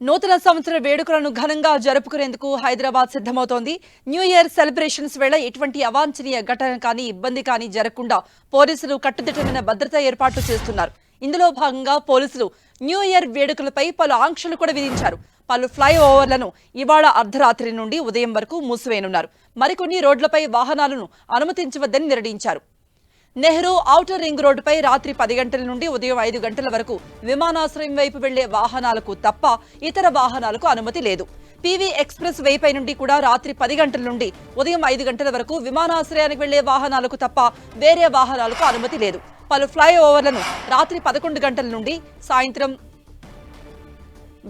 నూతన సంవత్సర వేడుకలను ఘనంగా జరుపుకునేందుకు హైదరాబాద్ సిద్ధమవుతోంది. న్యూ ఇయర్ సెలబ్రేషన్స్ వేళ ఎటువంటి అవాంఛనీయ ఘటన కానీ ఇబ్బంది కానీ జరగకుండా పోలీసులు కట్టుదిట్టమైన భద్రతా ఏర్పాట్లు చేస్తున్నారు. ఇందులో భాగంగా పోలీసులు న్యూ ఇయర్ వేడుకలపై పలు ఆంక్షలు కూడా విధించారు. పలు ఫ్లైఓవర్లను ఇవాళ అర్ధరాత్రి నుండి ఉదయం వరకు మూసివేయనున్నారు. మరికొన్ని రోడ్లపై వాహనాలను అనుమతించవద్దని నిర్ణయించారు. నెహ్రూ ఔటర్ రింగ్ రోడ్డుపై రాత్రి పది గంటల నుండి ఉదయం ఐదు గంటల వరకు విమానాశ్రయం వైపు వెళ్ళే వాహనాలకు తప్ప ఇతర వాహనాలకు అనుమతి లేదు. పీవీ ఎక్స్ప్రెస్ వేపై నుండి కూడా రాత్రి పది గంటల నుండి ఉదయం ఐదు గంటల వరకు విమానాశ్రయానికి వెళ్ళే వాహనాలకు తప్ప వేరే వాహనాలకు అనుమతి లేదు. పలు ఫ్లైఓవర్లను రాత్రి పదకొండు గంటల నుండి సాయంత్రం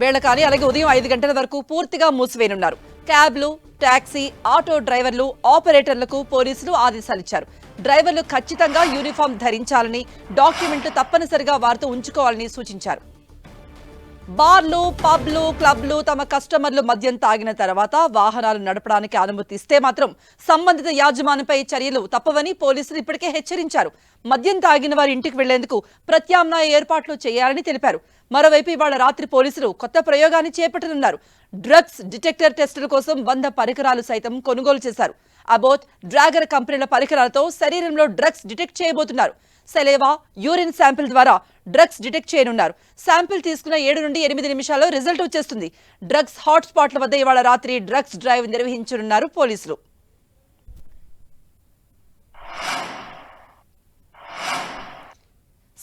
వేళ కానీ అలాగే ఉదయం ఐదు గంటల వరకు పూర్తిగా మూసివేయనున్నారు. క్యాబ్లు టాక్సీ ఆటో డ్రైవర్లు ఆపరేటర్లకు పోలీసులు ఆదేశాలిచ్చారు డ్రైవర్లు ఖచ్చితంగా యూనిఫామ్ ధరించాలని డాక్యుమెంట్లు తప్పనిసరిగా వారితో ఉంచుకోవాలని సూచించారు. బార్లు పబ్లు క్లబ్లు తమ కస్టమర్లు మద్యం తాగిన తర్వాత వాహనాలు నడపడానికి అనుమతి ఇస్తే మాత్రం సంబంధిత యాజమాన్యంపై చర్యలు తప్పవని పోలీసులు ఇప్పటికే హెచ్చరించారు. మద్యం తాగిన వారి ఇంటికి వెళ్ళేందుకు ప్రత్యామ్నాయ ఏర్పాట్లు చేయాలని తెలిపారు. మరోవైపు ఇవాళ రాత్రి పోలీసులు కొత్త ప్రయోగాన్ని చేపట్టనున్నారు. డ్రగ్స్ డిటెక్టర్ టెస్టుల కోసం వంద పరికరాలు సైతం కొనుగోలు చేశారు. అబోత్ డ్రాగర్ కంపెనీల పరికరాలతో శరీరంలో డ్రగ్స్ డిటెక్ట్ చేయబోతున్నారు. సెలేవా యూరిన్ శాంపిల్ ద్వారా డ్రగ్స్ డిటెక్ట్ చేయనున్నారు. శాంపిల్ తీసుకున్న ఏడు నుండి ఎనిమిది నిమిషాల్లో రిజల్ట్ వచ్చేస్తుంది. డ్రగ్స్ హాట్ స్పాట్ల వద్ద ఇవాళ రాత్రి డ్రగ్స్ డ్రైవ్ నిర్వహించనున్నారు పోలీసులు.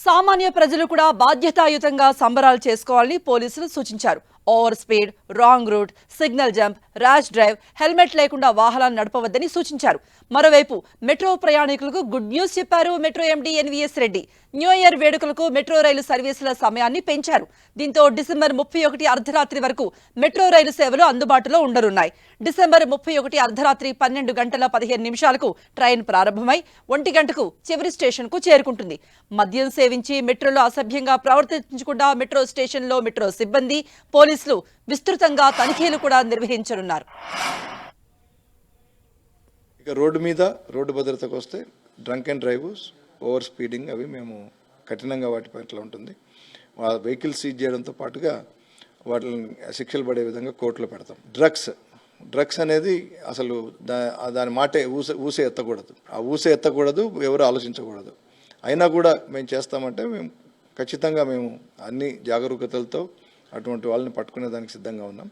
సామాన్య ప్రజలు కూడా బాధ్యతాయుతంగా సంబరాలు చేసుకోవాలని పోలీసులు సూచించారు. Over speed wrong route signal jump rash drive helmet లేకుండా వాహనాలు నడపవద్దని సూచించారు. మరోవైపు మెట్రో ప్రయాణికులకు గుడ్ న్యూస్ చెప్పారు metro MD NVS Reddy. New year వేడుకలకు మెట్రో రైలు సర్వీసుల సమయాన్ని పెంచారు. దీంతో డిసెంబర్ ముప్పై ఒకటి అర్ధరాత్రి వరకు మెట్రో రైలు సేవలు అందుబాటులో ఉండనున్నాయి. డిసెంబర్ ముప్పై ఒకటి అర్ధరాత్రి పన్నెండు గంటల పదిహేను నిమిషాలకు ట్రైన్ ప్రారంభమై ఒంటి గంటకు చివరి స్టేషన్కు చేరుకుంటుంది. మద్యం సేవించి మెట్రోలో అసభ్యంగా ప్రవర్తించకుండా మెట్రో స్టేషన్లో మెట్రో సిబ్బంది పోలీసులు విస్తృతంగా తనిఖీలు కూడా నిర్వహించనున్నారు. ఇక రోడ్డు మీద రోడ్డు భద్రతకు వస్తే drunk and drive over speeding అవి మేము కఠినంగా వాటి పట్ల ఉంటుంది. వెహికల్ సీజ్ చేయడంతో పాటుగా వాటిని శిక్షలు పడే విధంగా కోర్టులో పెడతాం. డ్రగ్స్ డ్రగ్స్ అనేది అసలు దా దాని మాటే ఊసే ఊసే ఎత్తకూడదు. ఆ ఊసే ఎత్తకూడదు ఎవరు ఆలోచించకూడదు. అయినా కూడా మేము చేస్తామంటే మేము ఖచ్చితంగా మేము అన్ని జాగరూకతలతో అటువంటి వాళ్ళని పట్టుకునే దానికి సిద్ధంగా ఉన్నాం.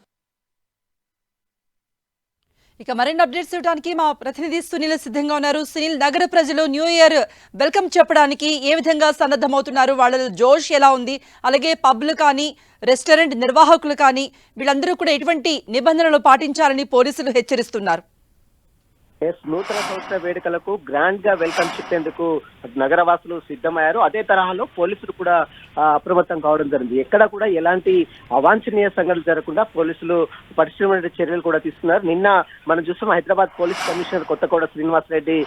ఇక మరిన్ని అప్డేట్స్ ఇవ్వడానికి మా ప్రతినిధి సునీల్ సిద్ధంగా ఉన్నారు. సునీల్ నగర ప్రజలు న్యూ ఇయర్ వెల్కమ్ చెప్పడానికి ఏ విధంగా సన్నద్ధమవుతున్నారు? వాళ్ళ జోష్ ఎలా ఉంది? అలాగే పబ్లు కానీ రెస్టారెంట్ నిర్వాహకులు కానీ వీళ్ళందరూ కూడా ఎటువంటి నిబంధనలు పాటించాలని పోలీసులు హెచ్చరిస్తున్నారు. ఎస్ నూతన సంవత్సర వేడుకలకు గ్రాండ్గా వెల్కమ్ చెప్పేందుకు నగరవాసులు సిద్ధమయ్యారు. అదే తరహాలో పోలీసులు కూడా అప్రమత్తం కావడం జరిగింది. ఎక్కడ కూడా ఎలాంటి అవాంఛనీయ సంఘటనలు జరగకుండా పోలీసులు పరిశ్రమ చర్యలు కూడా తీసుకున్నారు. నిన్న మనం చూసాం Hyderabad police commissioner Kothakota Srinivas Reddy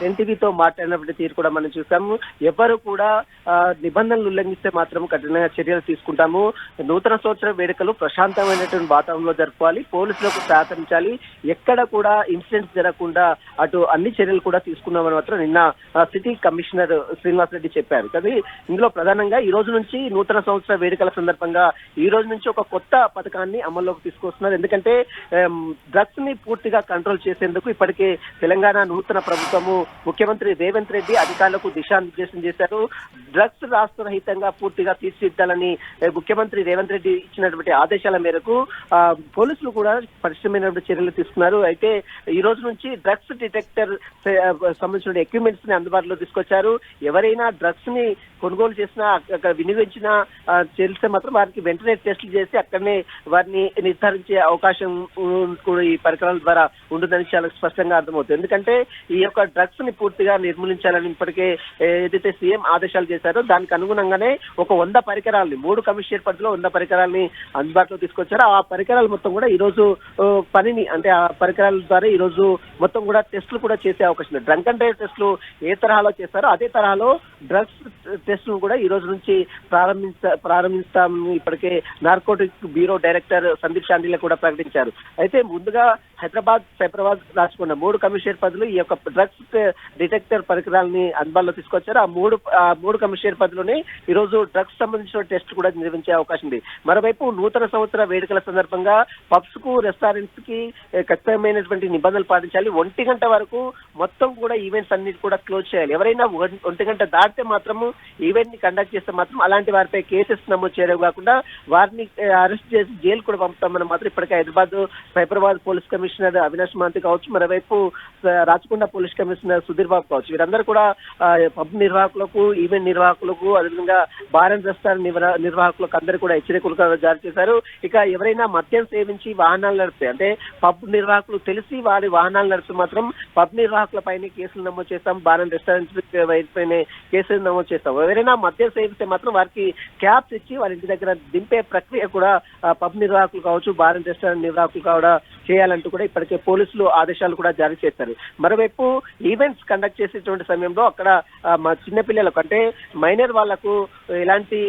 ten టీవీతో మాట్లాడినటువంటి తీరు కూడా మనం చూసాము. ఎవరు కూడా నిబంధనలు ఉల్లంఘిస్తే మాత్రం కఠిన చర్యలు తీసుకుంటాము. నూతన సంవత్సర వేడుకలు ప్రశాంతమైనటువంటి వాతావరణంలో జరుపుకోవాలి పోలీసులకు సహకరించాలి. ఎక్కడ కూడా ఇన్సిడెంట్స్ జరగకుండా అటు అన్ని చర్యలు కూడా తీసుకున్నామని మాత్రం నిన్న సిటీ కమిషనర్ శ్రీనివాస్ రెడ్డి చెప్పారు. కానీ ఇందులో ప్రధానంగా ఈ రోజు నుంచి నూతన సంవత్సర వేడుకల సందర్భంగా ఈ రోజు నుంచి ఒక కొత్త పథకాన్ని అమల్లోకి తీసుకొస్తున్నారు. ఎందుకంటే డ్రగ్స్ని పూర్తిగా కంట్రోల్ చేసేందుకు ఇప్పటికే తెలంగాణ నూతన ప్రభుత్వము ముఖ్యమంత్రి రేవంత్ రెడ్డి అధికారులకు దిశానిర్దేశం చేశారు. డ్రగ్స్ రాష్ట్ర రహితంగా పూర్తిగా తీర్చిదిద్దాలని ముఖ్యమంత్రి రేవంత్ రెడ్డి ఇచ్చినటువంటి ఆదేశాల మేరకు పోలీసులు కూడా పరిశ్రమైనటువంటి చర్యలు తీసుకున్నారు. అయితే ఈ రోజు నుంచి డ్రగ్స్ డిటెక్టర్ సంబంధించిన ఎక్విప్మెంట్స్ని అందుబాటులో తీసుకొచ్చారు. ఎవరైనా డ్రగ్స్ని కొనుగోలు చేసినా అక్కడ వినియోగించిన తెలిస్తే మాత్రం వారికి వెంటనే టెస్టులు చేసి అక్కడనే వారిని నిర్ధారించే అవకాశం కూడా ఈ పరికరాల ద్వారా ఉంటుందని చాలా స్పష్టంగా అర్థమవుతుంది. ఎందుకంటే ఈ యొక్క డ్రగ్స్ని పూర్తిగా నిర్మూలించాలని ఇప్పటికే ఏదైతే సీఎం ఆదేశాలు చేశారో దానికి అనుగుణంగానే ఒక వంద పరికరాలని మూడు కమిషనర్ పరిధిలో వంద పరికరాలని అందుబాటులో తీసుకొచ్చారు. ఆ పరికరాలు మొత్తం కూడా ఈ రోజు పనిని అంటే ఆ పరికరాల ద్వారా ఈ రోజు మొత్తం మొత్తం కూడా టెస్టులు కూడా చేసే అవకాశం ఉంది డ్రంక్ అండ్ డ్రైవ్ టెస్టులు ఏ తరహాలో చేస్తారో అదే తరహాలో డ్రగ్స్ టెస్టులు కూడా ఈ రోజు నుంచి ప్రారంభించ ప్రారంభిస్తామని ఇప్పటికే narcotic bureau director Sandeep Shandilya కూడా ప్రకటించారు. అయితే ముందుగా హైదరాబాద్ సైబరాబాద్ రాసుకున్న మూడు కమిషనర్ పదులు ఈ యొక్క డ్రగ్స్ డిటెక్టర్ పరికరాలని అందుబాటులో తీసుకొచ్చారు. ఆ మూడు ఆ మూడు కమిషనర్ పదులని ఈ రోజు డ్రగ్స్ సంబంధించిన టెస్ట్ కూడా నిర్వహించే అవకాశం ఉంది. మరోవైపు నూతన సంవత్సర వేడుకల సందర్భంగా పబ్స్కు రెస్టారెంట్స్కి ఖచ్చితమైనటువంటి నిబంధనలు పాటించాలి. ఒంటి గంట వరకు మొత్తం కూడా ఈవెంట్స్ అన్నిటి కూడా క్లోజ్ చేయాలి. ఎవరైనా ఒంటి గంట దాటితే మాత్రము ఈవెంట్ని కండక్ట్ చేస్తే మాత్రం అలాంటి వారిపై కేసెస్ నమోదు చేయడం కాకుండా వారిని అరెస్ట్ చేసి జైలు కూడా పంపుతామని మాత్రం. ఇప్పటికే హైదరాబాద్ సైబరాబాద్ పోలీస్ కమిషనర్ అవినాష్ మాంతి కావచ్చు మరోవైపు రాచకొండ పోలీస్ కమిషనర్ సుధీర్ బాబు కావచ్చు. వీరందరూ కూడా పబ్ నిర్వాహకులకు ఈవెంట్ నిర్వాహకులకు అదేవిధంగా బార్ అండ్ రెస్టారెంట్ నిర్వాహకులకు అందరూ కూడా హెచ్చరికలు జారీ చేశారు. ఇక ఎవరైనా మద్యం సేవించి వాహనాలు నడిపితే అంటే పబ్ నిర్వాహకులు తెలిసి వారి వాహనాలు నడుపు మాత్రం పబ్ నిర్వాహకుల పైన కేసులు నమోదు చేస్తాం బార్ అండ్ రెస్టారెంట్ పైన కేసులు నమోదు చేస్తాం. ఎవరైనా మద్యం సేవిస్తే మాత్రం వారికి క్యాప్స్ ఇచ్చి వారి ఇంటి దగ్గర దింపే ప్రక్రియ కూడా పబ్ నిర్వాహకులు కావచ్చు బార్ అండ్ రెస్టారెంట్ నిర్వాహకులు కూడా చేయాలంటూ కూడా ఇప్పటికే పోలీసులు ఆదేశాలు కూడా జారీ చేశారు. మరోవైపు ఈవెంట్స్ కండక్ట్ చేసేటువంటి సమయంలో అక్కడ మా చిన్నపిల్లలకు అంటే మైనర్ వాళ్ళకు ఎలాంటి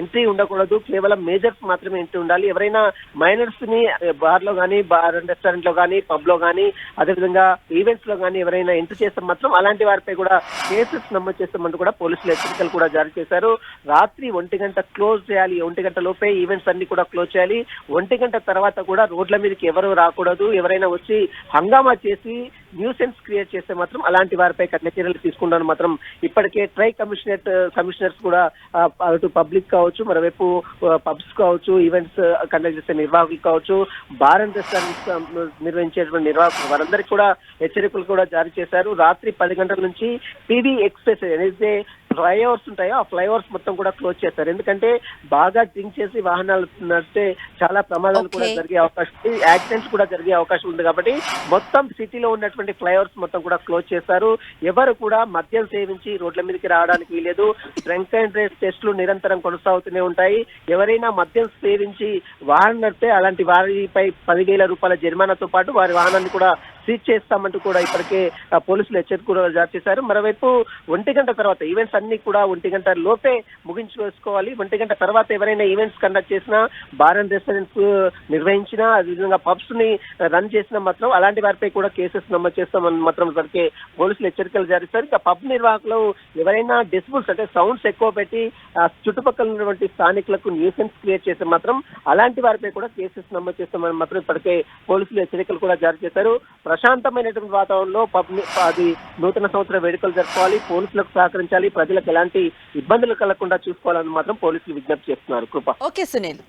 ఎంట్రీ ఉండకూడదు. కేవలం మేజర్స్ మాత్రమే ఎంట్రీ ఉండాలి. ఎవరైనా మైనర్స్ని బార్లో కానీ బార్ రెస్టారెంట్లో కానీ పబ్లో కానీ అదేవిధంగా ఈవెంట్స్లో కానీ ఎవరైనా ఎంట్రీ చేస్తే మాత్రం అలాంటి వారిపై కూడా కేసెస్ నమోదు చేస్తామంటూ కూడా పోలీసులు హెచ్చరికలు కూడా జారీ చేశారు. రాత్రి ఒంటి గంట క్లోజ్ చేయాలి. ఒంటి గంట లోపే ఈవెంట్స్ అన్ని కూడా క్లోజ్ చేయాలి. ఒంటి గంట తర్వాత కూడా రోడ్ల మీదకి ఎవరు రాకూడదు. ఎవరైనా వచ్చి హంగామా చేసి న్యూసెన్స్ క్రియేట్ చేస్తే మాత్రం అలాంటి వారిపై కఠిన చర్యలు తీసుకుంటాను మాత్రం ఇప్పటికే ట్రై కమిషనరేట్ కమిషనర్స్ కూడా అటు పబ్లిక్ కావచ్చు మరోవైపు పబ్స్ కావచ్చు ఈవెంట్స్ కండక్ట్ చేసే నిర్వాహకులు కావచ్చు బార్ అండ్ రెస్టారెంట్స్ నిర్వహించేటువంటి నిర్వాహకులు వారందరికీ కూడా హెచ్చరికలు కూడా జారీ చేశారు. రాత్రి పది గంటల నుంచి పీవీ ఎక్స్ప్రెస్ ఏదైతే ఫ్లైఓవర్స్ ఉంటాయో? ఆ ఫ్లైఓవర్స్ మొత్తం కూడా క్లోజ్ చేస్తారు. ఎందుకంటే బాగా డ్రింక్ చేసి వాహనాలు నడిస్తే చాలా ప్రమాదాలు కూడా. జరిగే అవకాశం ఉంది. యాక్సిడెంట్స్ కూడా జరిగే అవకాశం ఉంది కాబట్టి మొత్తం సిటీలో ఉన్నటువంటి ఫ్లైఓవర్స్ మొత్తం కూడా క్లోజ్ చేస్తారు. ఎవరు కూడా మద్యం సేవించి రోడ్ల మీదకి రావడానికి వీలేదు డ్రంక్ అండ్ డ్రైవ్ టెస్టులు నిరంతరం కొనసాగుతూనే ఉంటాయి. ఎవరైనా మద్యం సేవించి వాహనం నడిపితే అలాంటి వారిపై పదివేల రూపాయల జరిమానాతో పాటు వారి వాహనాన్ని కూడా సీజ్ చేస్తామంటూ కూడా ఇప్పటికే పోలీసులు హెచ్చరిక కూడా జారీ చేశారు. మరోవైపు ఒంటి గంట తర్వాత ఈవెంట్స్ అన్ని కూడా ఒంటి గంట లోపే ముగించి వేసుకోవాలి ఒంటి గంట తర్వాత ఎవరైనా ఈవెంట్స్ కండక్ట్ చేసినా బార్ అండ్ రెస్టారెంట్స్ నిర్వహించినా అదేవిధంగా పబ్స్ని రన్ చేసినా మాత్రం అలాంటి వారిపై కూడా కేసెస్ నమోదు చేస్తామని మాత్రం ఇప్పటికే పోలీసులు హెచ్చరికలు జారీ ఇంకా పబ్ నిర్వాహకులు ఎవరైనా డెసిబుల్స్ అంటే సౌండ్స్ ఎక్కువ పెట్టి చుట్టుపక్కల ఉన్నటువంటి స్థానికులకు న్యూసెన్స్ క్రియేట్ చేస్తే మాత్రం అలాంటి వారిపై కూడా కేసెస్ నమోదు చేస్తామని మాత్రం ఇప్పటికే పోలీసులు హెచ్చరికలు కూడా జారీ చేశారు. ప్రశాంతమైనటువంటి వాతావరణంలో అది నూతన సంవత్సర వేడుకలు జరుపుకోవాలి పోలీసులకు సహకరించాలి ప్రజలకు ఎలాంటి ఇబ్బందులు కలగకుండా చూసుకోవాలని మాత్రం పోలీసులు విజ్ఞప్తి చేస్తున్నారు. కృప. ఓకే సునీల్.